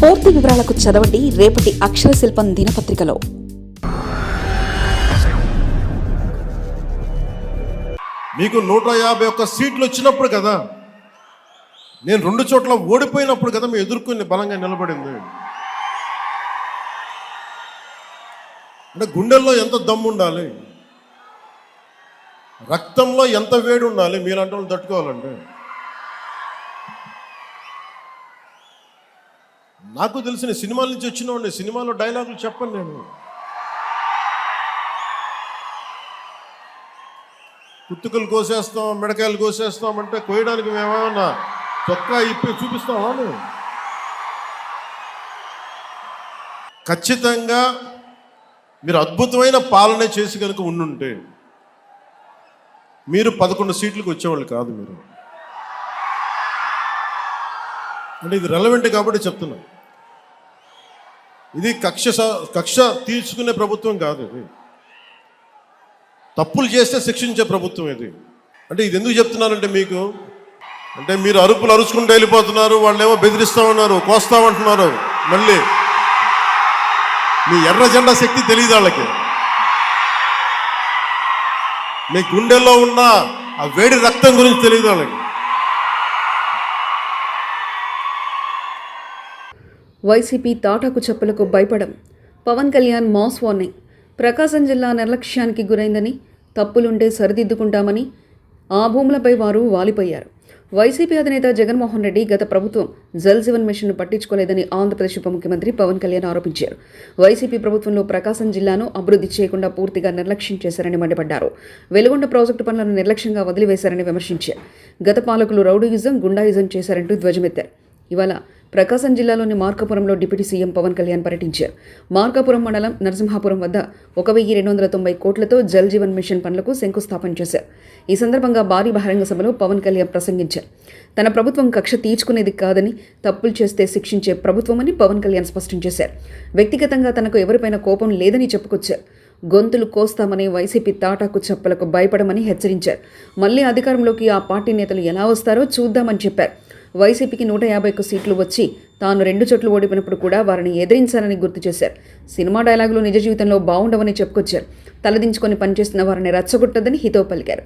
పూర్తి వివరాలకు చదవండి రేపటి అక్షర శిల్పం దినపత్రికలో. మీకు నూట యాభై ఒక్క సీట్లు వచ్చినప్పుడు కదా నేను రెండు చోట్ల ఓడిపోయినప్పుడు కదా మీ ఎదుర్కొని బలంగా నిలబడింది. అంటే గుండెల్లో ఎంత దమ్ము ఉండాలి? రక్తంలో ఎంత వేడి ఉండాలి? మీలాంటి వాళ్ళు తట్టుకోవాలంటే నాకు తెలిసిన సినిమాల నుంచి వచ్చిన వాడిని సినిమాలో డైలాగులు చెప్పను నేను. కుత్తుకలు కోసేస్తాం మిడకాయలు కోసేస్తాం అంటే కోయడానికి మేమేమన్నా చొక్కా ఇప్పి చూపిస్తామా నువ్వు? ఖచ్చితంగా మీరు అద్భుతమైన పాలన చేసి కనుక ఉండుంటే మీరు పదకొండు సీట్లకు వచ్చేవాళ్ళు కాదు మీరు. అంటే ఇది రెలవెంట్ కాబట్టి చెప్తున్నా. ఇది కక్ష స- కక్ష తీర్చుకునే ప్రభుత్వం కాదు ఇది. తప్పులు చేస్తే శిక్షించే ప్రభుత్వం ఇది. అంటే ఇది ఎందుకు చెప్తున్నారంటే మీకు? అంటే మీరు అరుపులు అరుచుకుంటూ వెళ్ళిపోతున్నారు వాళ్ళేమో బెదిరిస్తామన్నారు కోస్తామంటున్నారు మళ్ళీ. మీ ఎర్ర జెండా శక్తి తెలియదు వాళ్ళకి. మీ గుండెల్లో ఉన్న ఆ వేడి రక్తం గురించి తెలియదు వాళ్ళకి. వైసీపీ తాటాకు చెప్పులకు భయపడం. Pavan Kalyan mass warning. ప్రకాశం జిల్లా నిర్లక్ష్యానికి గురైందని తప్పులుంటే సరిదిద్దుకుంటామని ఆ భూములపై వారు వాలిపోయారు. వైసీపీ అధినేత జగన్మోహన్ రెడ్డి గత ప్రభుత్వం జల్ జీవన్ మిషన్ను పట్టించుకోలేదని ఆంధ్రప్రదేశ్ ఉప ముఖ్యమంత్రి పవన్ కళ్యాణ్ ఆరోపించారు. వైసీపీ ప్రభుత్వంలో ప్రకాశం జిల్లాను అభివృద్ధి చేయకుండా పూర్తిగా నిర్లక్ష్యం చేశారని మండిపడ్డారు. వెలుగొండ ప్రాజెక్టు పనులను నిర్లక్ష్యంగా వదిలివేశారని విమర్శించారు. గత పాలకులు రౌడీయిజం గుండాయిజం చేశారంటూ ధ్వజమెత్తారు. ఇవాళ ప్రకాశం జిల్లాలోని మార్కాపురంలో డిప్యూటీ సీఎం పవన్ కళ్యాణ్ పర్యటించారు. మార్కాపురం మండలం నరసింహాపురం వద్ద ఒక వెయ్యి రెండు వందల తొంభై కోట్లతో జల్ జీవన్ మిషన్ పనులకు శంకుస్థాపన చేశారు. ఈ సందర్భంగా భారీ బహిరంగ సభలో పవన్ కళ్యాణ్ ప్రసంగించారు. తన ప్రభుత్వం కక్ష తీర్చుకునేది కాదని తప్పులు చేస్తే శిక్షించే ప్రభుత్వమని పవన్ కళ్యాణ్ స్పష్టం చేశారు. వ్యక్తిగతంగా తనకు ఎవరిపైన కోపం లేదని చెప్పుకొచ్చారు. గొంతులు కోస్తామని వైసీపీ తాటాకు చెప్పలకు భయపడమని హెచ్చరించారు. మళ్ళీ అధికారంలోకి ఆ పార్టీ నేతలు ఎలా వస్తారో చూద్దామని చెప్పారు. వైసీపీకి నూట యాభై ఒక్క సీట్లు వచ్చి తాను రెండు చోట్ల ఓడిపోయినప్పుడు కూడా వారిని ఎదిరించాలని గుర్తు చేశారు. సినిమా డైలాగులు నిజ జీవితంలో బాగుండవని చెప్పుకొచ్చారు. తలదించుకొని పనిచేస్తున్న వారిని రచ్చగొట్టదని హితో పలికారు.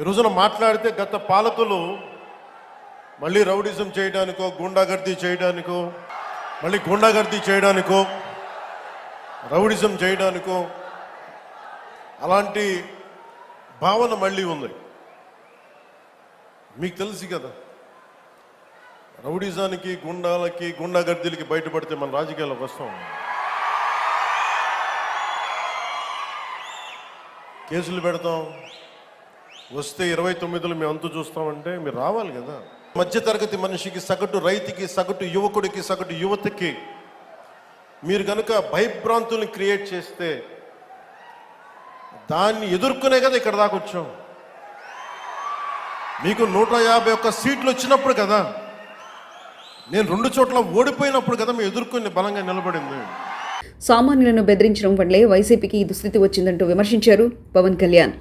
ఈ రోజున మాట్లాడితే గత పాలకులు మళ్ళీ రౌడిజం చేయడానికో గూండాగర్దీ చేయడానికో మళ్ళీ గూండాగర్దీ చేయడానికో రౌడిజం చేయడానికో అలాంటి భావన మళ్ళీ ఉంది. మీకు తెలుసు కదా. రౌడిజానికి గుండాలకి గుండాగర్దీలకి బయటపడితే మన రాజకీయాలకు వస్తాం. కేసులు పెడతాం. వస్తే ఇరవై తొమ్మిదిలో మేము అంతు చూస్తామంటే మీరు రావాలి కదా. మధ్యతరగతి మనిషికి సగటు రైతుకి సగటు యువకుడికి సగటు యువతకి మీరు కనుక భయభ్రాంతుల్ని క్రియేట్ చేస్తే దాన్ని ఎదుర్కొనే కదా ఇక్కడ దాకా వచ్చాం. మీకు నూట యాభై ఒక్క సీట్లు వచ్చినప్పుడు కదా నేను రెండు చోట్ల ఓడిపోయినప్పుడు కదా మీ ఎదుర్కొని బలంగా నిలబడింది. సామాన్యులను బెదిరించడం వల్లే వైసీపీకి ఈ దుస్థితి వచ్చిందంటూ విమర్శించారు పవన్ కళ్యాణ్.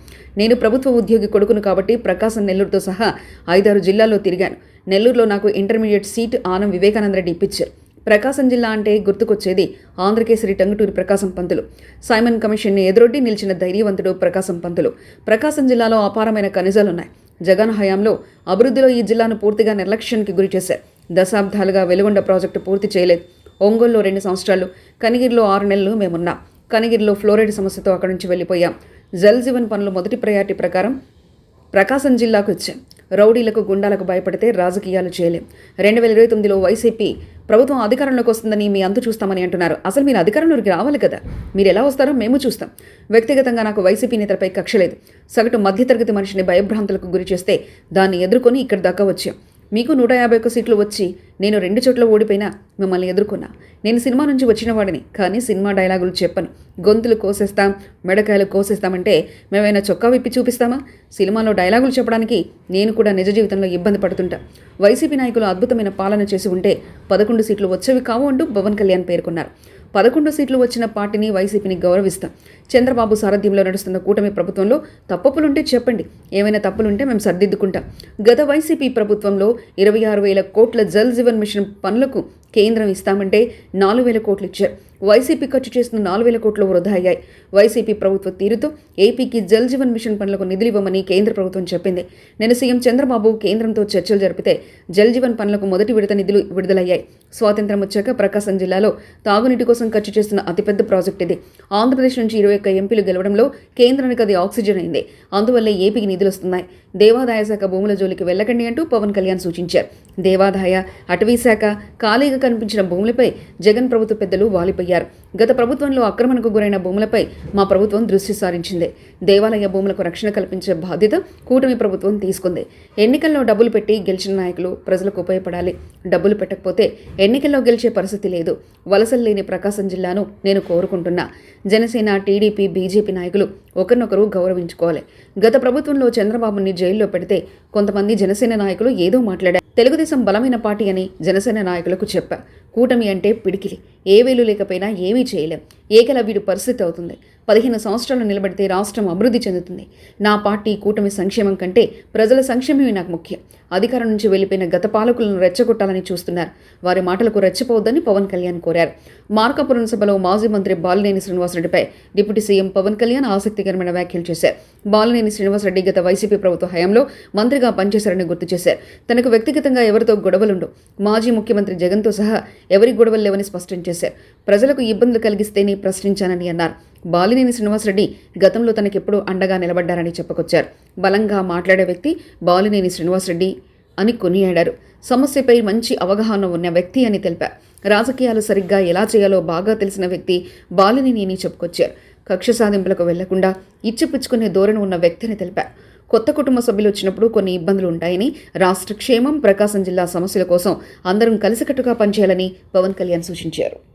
నేను ప్రభుత్వ ఉద్యోగి కొడుకును కాబట్టి ప్రకాశం నెల్లూరుతో సహా ఐదారు జిల్లాల్లో తిరిగాను. నెల్లూరులో నాకు ఇంటర్మీడియట్ సీట్ ఆనం వివేకానంద రెడ్డి ఇప్పించారు. ప్రకాశం జిల్లా అంటే గుర్తుకొచ్చేది ఆంధ్రకేసరి టంగుటూరి ప్రకాశం పంతులు. సైమన్ కమిషన్ని ఎదురొడ్డి నిలిచిన ధైర్యవంతుడు ప్రకాశం పంతులు. ప్రకాశం జిల్లాలో అపారమైన ఖనిజాలున్నాయి. జగన్ హయాంలో అభివృద్ధిలో ఈ జిల్లాను పూర్తిగా నిర్లక్ష్యానికి గురి చేశారు. దశాబ్దాలుగా వెలుగొండ ప్రాజెక్టు పూర్తి చేయలేదు. ఒంగోలులో రెండు సంవత్సరాలు కనిగిరిలో ఆరు నెలలు మేమున్నాం. కనిగిరిలో ఫ్లోరైడ్ సమస్యతో అక్కడి నుంచి వెళ్ళిపోయాం. జల్ జీవన్ పనులు మొదటి ప్రయారిటీ ప్రకారం ప్రకాశం జిల్లాకు ఇచ్చాం రౌడీలకు గుండాలకు భయపడితే రాజకీయాలు చేయలేం. రెండు వేల ఇరవై తొమ్మిదిలో వైసీపీ ప్రభుత్వం అధికారంలోకి వస్తుందని మీ అంతు చూస్తామని అంటున్నారు. అసలు మీరు అధికారంలోకి రావాలి కదా? మీరు ఎలా వస్తారో మేము చూస్తాం. వ్యక్తిగతంగా నాకు వైసీపీ నేతలపై కక్ష లేదు. సగటు మధ్యతరగతి మనిషిని భయభ్రాంతులకు గురి చేస్తే దాన్ని ఎదుర్కొని ఇక్కడ దాకా వచ్చాం. మీకు నూట యాభై ఒక్క సీట్లు వచ్చి నేను రెండు చోట్ల ఓడిపోయినా మిమ్మల్ని ఎదుర్కొన్నా. నేను సినిమా నుంచి వచ్చిన వాడిని కానీ సినిమా డైలాగులు చెప్పను. గొంతులు కోసేస్తాం మెడకాయలు కోసేస్తామంటే మేమైనా చొక్కా విప్పి చూపిస్తామా? సినిమాలో డైలాగులు చెప్పడానికి నేను కూడా నిజ జీవితంలో ఇబ్బంది పడుతుంటా. వైసీపీ నాయకులు అద్భుతమైన పాలన చేసి ఉంటే పదకొండు సీట్లు వచ్చేవి కావు అంటూ పవన్ కళ్యాణ్ పేర్కొన్నారు. పదకొండు సీట్లు వచ్చిన పార్టీని వైసీపీని గౌరవిస్తాం. చంద్రబాబు సారథ్యంలో నడుస్తున్న కూటమి ప్రభుత్వంలో తప్పులుంటే చెప్పండి. ఏమైనా తప్పులుంటే మేము సర్దిద్దుకుంటాం. గత వైసీపీ ప్రభుత్వంలో ఇరవై ఆరు వేల కోట్ల జల్ జీవన్ మిషన్ పనులకు కేంద్రం ఇస్తామంటే నాలుగు వేల కోట్లు ఇచ్చారు. వైసీపీ ఖర్చు చేసిన నాలుగు వేల కోట్లు వృధా అయ్యాయి. వైసీపీ ప్రభుత్వ తీరుతో ఏపీకి జల్ జీవన్ మిషన్ పనులకు నిధులు ఇవ్వమని కేంద్ర ప్రభుత్వం చెప్పింది. నేను సీఎం చంద్రబాబు కేంద్రంతో చర్చలు జరిపితే జల్ జీవన్ పనులకు మొదటి విడత నిధులు విడుదలయ్యాయి. స్వాతంత్రం వచ్చాక ప్రకాశం జిల్లాలో తాగునీటి కోసం ఖర్చు చేస్తున్న అతిపెద్ద ప్రాజెక్ట్ ఇది. ఆంధ్రప్రదేశ్ నుంచి ఇరవై ఒక్క ఎంపీలు గెలవడంలో కేంద్రానికి అది ఆక్సిజన్ అయింది. అందువల్లే ఏపీకి నిధులు వస్తున్నాయి. దేవాదాయ శాఖ భూముల జోలికి వెళ్ళకండి అంటూ పవన్ కళ్యాణ్ సూచించారు. దేవాదాయ అటవీ శాఖ ఖాళీగా కనిపించిన భూములపై జగన్ ప్రభుత్వ పెద్దలు వాలిపోయారు. గత ప్రభుత్వంలో ఆక్రమణకు గురైన భూములపై మా ప్రభుత్వం దృష్టి సారించింది. దేవాలయ భూములకు రక్షణ కల్పించే బాధ్యత కూటమి ప్రభుత్వం తీసుకుంది. ఎన్నికల్లో డబ్బులు పెట్టి గెలిచిన నాయకులు ప్రజలకు ఉపయోగపడాలి. డబ్బులు పెట్టకపోతే ఎన్నికల్లో గెలిచే పరిస్థితి లేదు. వలసలు లేని ప్రకాశం జిల్లాను నేను కోరుకుంటున్నా. జనసేన టీడీపీ బీజేపీ నాయకులు ఒకరినొకరు గౌరవించుకోవాలి. గత ప్రభుత్వంలో చంద్రబాబుని జైల్లో పెడితే కొంతమంది జనసేన నాయకులు ఏదో మాట్లాడారు. తెలుగుదేశం బలమైన పార్టీ అని జనసేన నాయకులకు చెప్పా. కూటమి అంటే పిడికిలి. ఏ వేలు లేకపోయినా ఏమీ చేయలేం. ఏకలవ్యుడి పరిస్థితి అవుతుంది. పదిహేను సంవత్సరాలు నిలబడితే రాష్ట్రం అభివృద్ధి చెందుతుంది. నా పార్టీ కూటమి సంక్షేమం కంటే ప్రజల సంక్షేమమే నాకు ముఖ్యం. అధికారం నుంచి వెళ్ళిపోయిన గత పాలకులను రెచ్చగొట్టాలని చూస్తున్నారు. వారి మాటలకు రెచ్చపోవద్దని పవన్ కళ్యాణ్ కోరారు. మార్కాపురం సభలో మాజీ మంత్రి బాలినేని శ్రీనివాసరెడ్డిపై డిప్యూటీ సీఎం పవన్ కళ్యాణ్ ఆసక్తికరమైన వ్యాఖ్యలు చేశారు. బాలినేని శ్రీనివాసరెడ్డి గత వైసీపీ ప్రభుత్వ హయాంలో మంత్రిగా పనిచేశారని గుర్తు చేశారు. తనకు వ్యక్తిగతంగా ఎవరితో గొడవలుండు మాజీ ముఖ్యమంత్రి జగన్తో సహా ఎవరి గొడవలు లేవని స్పష్టం చేశారు. ప్రజలకు ఇబ్బందులు కలిగిస్తేనే ప్రశ్నించానని అన్నారు. బాలినేని శ్రీనివాసరెడ్డి గతంలో తనకెప్పుడూ అండగా నిలబడ్డారని చెప్పుకొచ్చారు. బలంగా మాట్లాడే వ్యక్తి బాలినేని శ్రీనివాసరెడ్డి అని కొనియాడారు. సమస్యపై మంచి అవగాహన ఉన్న వ్యక్తి అని తెలిపారు. రాజకీయాలు సరిగ్గా ఎలా చేయాలో బాగా తెలిసిన వ్యక్తి బాలినేని అని చెప్పుకొచ్చారు. కక్ష సాధింపులకు వెళ్ళకుండా ఇచ్చిపుచ్చుకునే ధోరణి ఉన్న వ్యక్తి అని తెలిపారు. కొత్త కుటుంబ సభ్యులు వచ్చినప్పుడు కొన్ని ఇబ్బందులు ఉంటాయని రాష్ట్ర క్షేమం ప్రకాశం జిల్లా సమస్యల కోసం అందరం కలిసికట్టుగా పనిచేయాలని పవన్ కళ్యాణ్ సూచించారు.